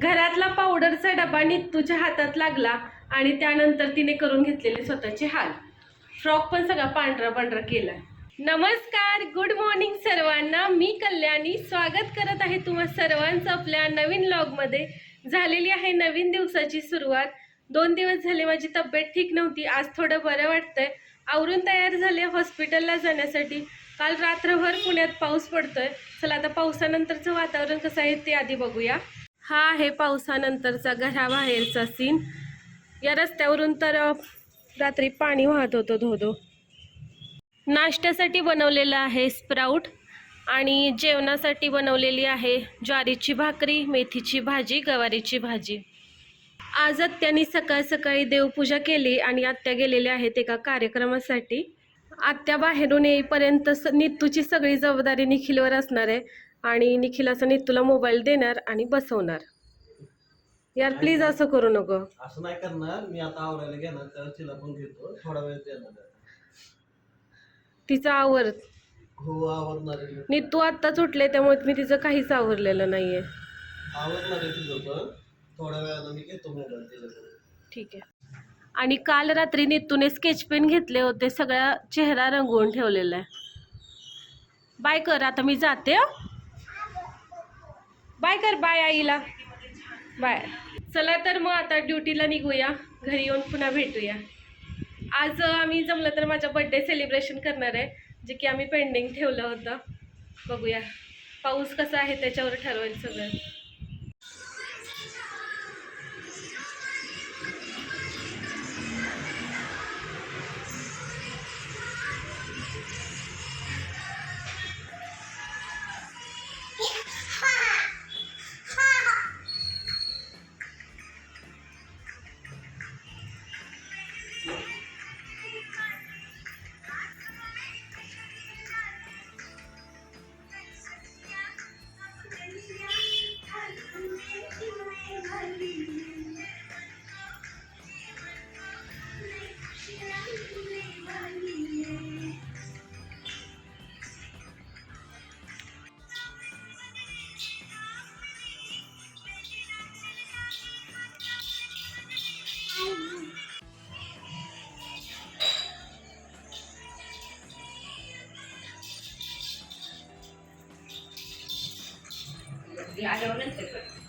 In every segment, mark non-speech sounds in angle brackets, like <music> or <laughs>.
घरातला पावडरचा डबा नित्तूच्या हातात लागला आणि त्यानंतर तिने करून घेतलेले स्वतःचे हाल. फ्रॉक पण सगळा पांढरा पांढरा केला नमस्कार गुड मॉर्निंग सर्वांना. मी कल्याणी. स्वागत करत आहे तुम्हा सर्वांचं आपल्या नवीन लॉगमध्ये झालेली आहे नवीन दिवसाची सुरुवात. दोन दिवस झाले माझी तब्येत ठीक नव्हती. आज थोडं बरं वाटतंय. आवरून तयार झाले हॉस्पिटलला जाण्यासाठी. काल रात्रभर पुण्यात पाऊस पडतोय. चला आता पावसानंतरचं वातावरण कसं आहे ते आधी बघूया. हा आहे पावसानंतरचा घराबाहेरचा सीन. या रस्त्यावरून तर रात्री पाणी वाहत होतं धो धो नाश्त्यासाठी बनवलेलं आहे स्प्राऊट आणि जेवणासाठी बनवलेली आहे ज्वारीची भाकरी मेथीची भाजी गवारीची भाजी. आज आत्यानी सकाळ सकाळी देवपूजा केली आणि आत्या गेलेल्या आहेत एका कार्यक्रमासाठी. आत्या बाहेरून येईपर्यंत स नित्तूची सगळी जबाबदारी निखिलवर असणार आहे. आणि निखिल असं नित्तूला मोबाईल देणार आणि बसवणार. यार प्लीज असं करू नको. असं नाही करणार. मी आता आवरायला घेणार तर तिला पण घेतो. थोडा वेळ देणार तिचा आवर. हो आवरणार आहे. मी. नित्तू आत्ताच उठले त्यामुळे मी तिचं काहीच आवरलेलं नाहीये. आवरणार आहे तिचं पण. थोड्या वेळानं मी घेतो मोबाईल तिच्याकडे ठीक आहे. आणि काल रात्री नित्तूने स्केच पेन घेतले होते सगळा चेहरा रंगवून ठेवलेला आहे. बाय कर आता मी जाते हं. बाय कर बाय आईला. बाय चला तर मग आता ड्युटीला निघूया. घरी येऊन पुन्हा भेटूया. आज आम्ही जमलं तर माझ्या बड्डे सेलिब्रेशन करणार आहे. जे की आम्ही पेंडिंग ठेवलं होतं. बघूया. पाऊस कसा आहे त्याच्यावर ठरवेल सगळं.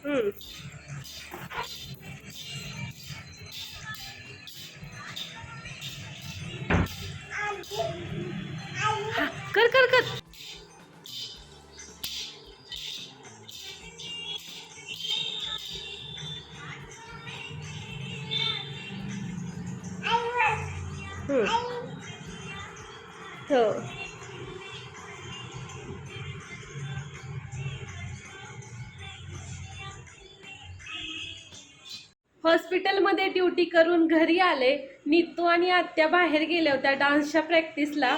嗯。हॉस्पिटलमध्ये ड्युटी करून घरी आले. नीतू आणि आत्या बाहेर गेल्या होत्या डान्सच्या प्रॅक्टिसला.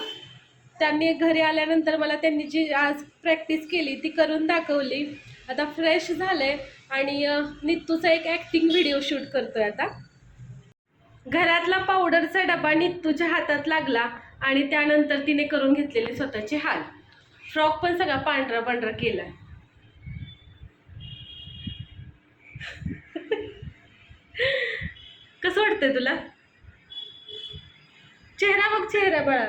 त्यांनी घरी आल्यानंतर मला त्यांनी जी आज प्रॅक्टिस केली ती करून दाखवली. आता फ्रेश झाले आणि नित्तूचा एक ॲक्टिंग व्हिडिओ शूट करतोय आता. घरातला पावडरचा डबा नित्तूच्या हातात लागला आणि त्यानंतर तिने करून घेतलेले स्वतःची हाल. फ्रॉक पण सगळा पांढरा पांढरा केला कसं वाटतंय तुला? चेहरा बघ चेहरा बाळा.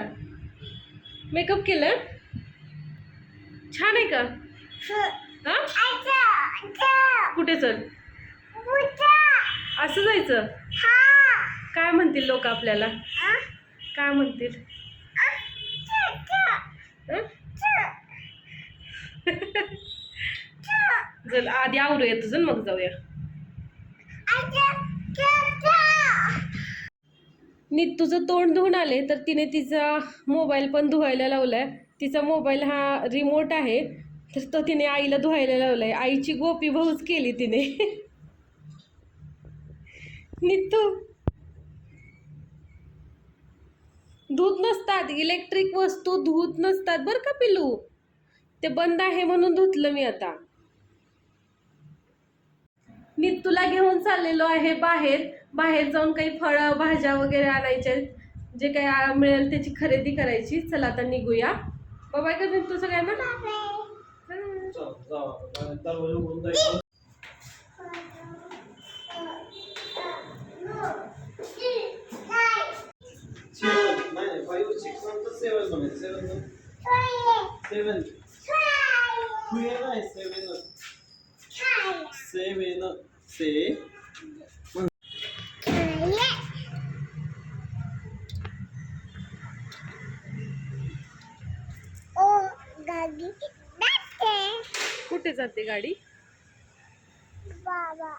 मेकअप केलं छान आहे का? कुठे चल? असं जायचं? काय म्हणतील लोक आपल्याला? काय म्हणतील? <laughs> चल आधी आवरूया तुझं मग जाऊया. नीत तुझं तोंड धुवून आले तर तिने तिचा मोबाईल पण धुवायला लावलाय. तिचा मोबाईल हा रिमोट आहे तर तो तिने आईला धुवायला लावलाय. आईची गोपी भाऊच केली तिने. नित्तू धूत नसतात इलेक्ट्रिक वस्तू धूत नसतात बरं का पिलू ते बंद आहे म्हणून धुतलं मी आता. मी तुला घेऊन चाललेलो आहे बाहेर. बाहेर जाऊन काही फळं भाज्या वगैरे आणायच्या जे काय मिळेल त्याची खरेदी करायची. चला आता निघूया. बाबा का तू सगळ्यांना seven. जाते गाडी? बाबा?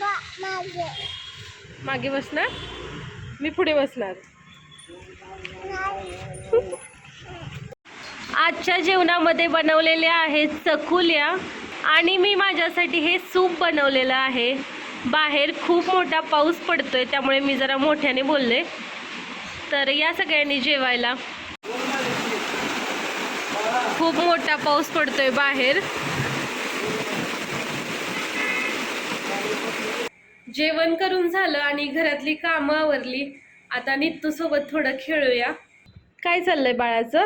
बा मागे. मागे बसणार? मी पुढे बसणार. आजच्या जेवणामध्ये बनवलेल्या आहेत चकुल्या आणि मी माझ्यासाठी हे सूप बनवलेलं आहे. बाहेर खूप मोठा पाऊस पडतोय त्यामुळे मी जरा मोठ्याने बोलले. तर या सगळ्यांनी जेवायला. खूप मोठा पाऊस पडतोय बाहेर. जेवण करून झालं आणि घरातली कामं आवरली. आता नित्तू सोबत थोडं खेळूया. काय चाललंय बाळाचं?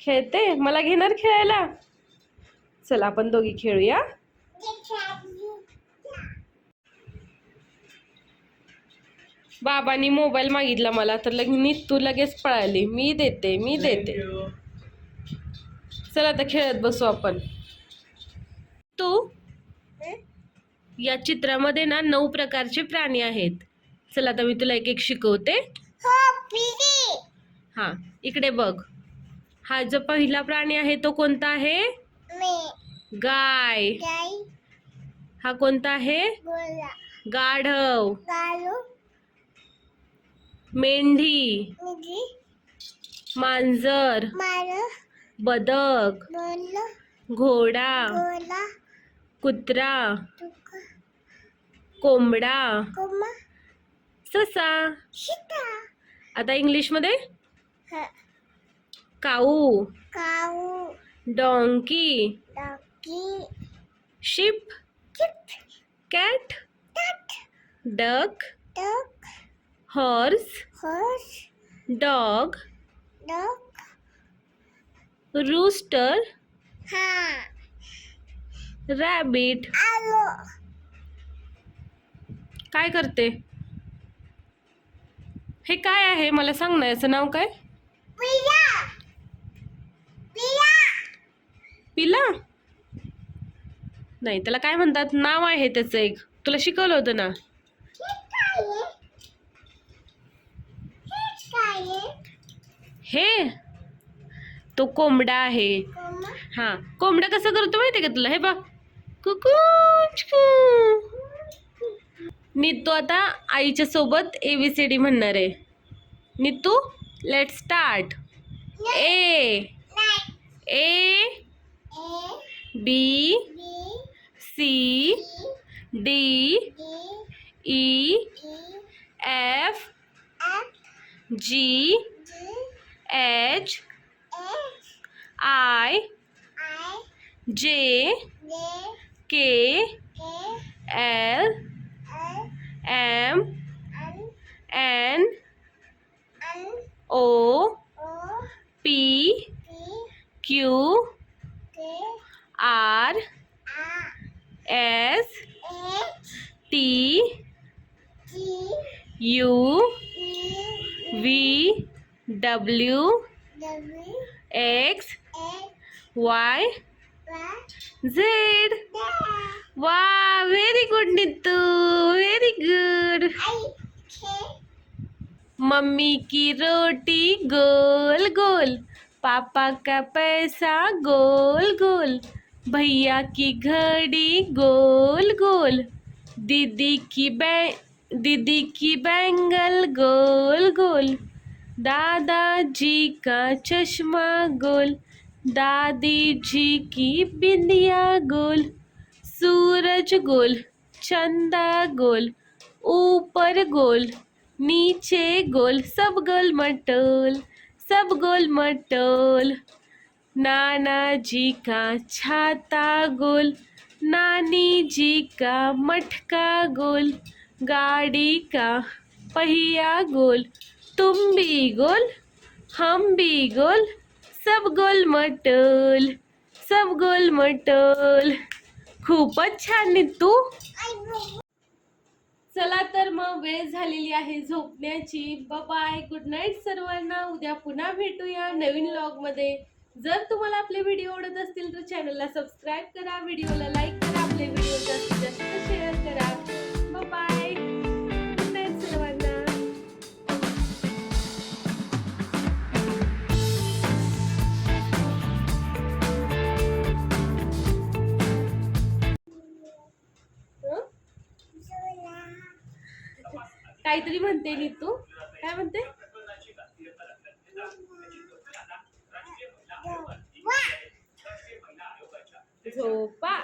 खेळते? मला घेणार खेळायला? चला आपण दोघी खेळूया. बाबांनी मोबाईल मागितला मला तर लगे नित्तू लगेच पळाली. मी देते मी देते. चला आता खेळत बसू आपण. तू या चित्रामध्ये ना नऊ प्रकारचे प्राणी आहेत. चला आता मी तुला एक एक शिकवते. हो हा. इकडे बघ. हा जो पहिला प्राणी आहे तो कोणता आहे? मी. गाय. हा कोणता आहे? गाढव. मेंढी. मांजर. बदक घोडा कुत्रा कोंबडा ससा. आता इंग्लिशमध्ये? Cow. Cow. Donkey. Sheep. Kid. Duck duck horse. Horse. Dog. Rooster rooster rabbit आलो काय करते? हे काय आहे? मला सांग ना याचं नाव काय? पिया पिया पिला? नाही त्याला काय म्हणतात? नाव आहे त्याचं एक. तुला शिकवलं होतं ना? हे काय आहे हे हे? तो कोंबडा आहे. हां हा कोंबडा कसं करतो माहिती का तुला? हे बघ. कुकू नितू आता आईच्या सोबत डी म्हणणार आहे. Nitu let start A A B C D E F G H A I I J K L M N O P Q R S T U V W X Y Y Z वा very good Nitu very good mummy की रोटी गोल गोल पापा का पैसा गोल गोल भैया की घड़ी गोल गोल दीदी की बै दीदी की बैंगल गोल गोल दादाजी का चश्मा गोल दादी जी की बिंदिया गोल, सूरज गोल, चंदा गोल, ऊपर गोल, नीचे गोल, सब गोल मटोल, सब गोल मटोल। नाना जी का छाता गोल नानी जी का मटका गोल, गाड़ी का पहिया गोल तुम भी गोल हम भी गोल सब गोल मटोल सब गोल मटोल। खूपच छान तू चला तर मग वेळ झालेली आहे झोपण्याची. बाय गुड नाईट सर्वांना. उद्या पुन्हा भेटूया नवीन लॉगमध्ये जर तुम्हाला आपले व्हिडिओ आवडत असतील तर चॅनलला सबस्क्राईब करा. व्हिडिओला लाईक करा. आपले व्हिडिओ जास्तीत जास्त शेअर करा. बाय काहीतरी म्हणते नी तू काय म्हणते? झोपा.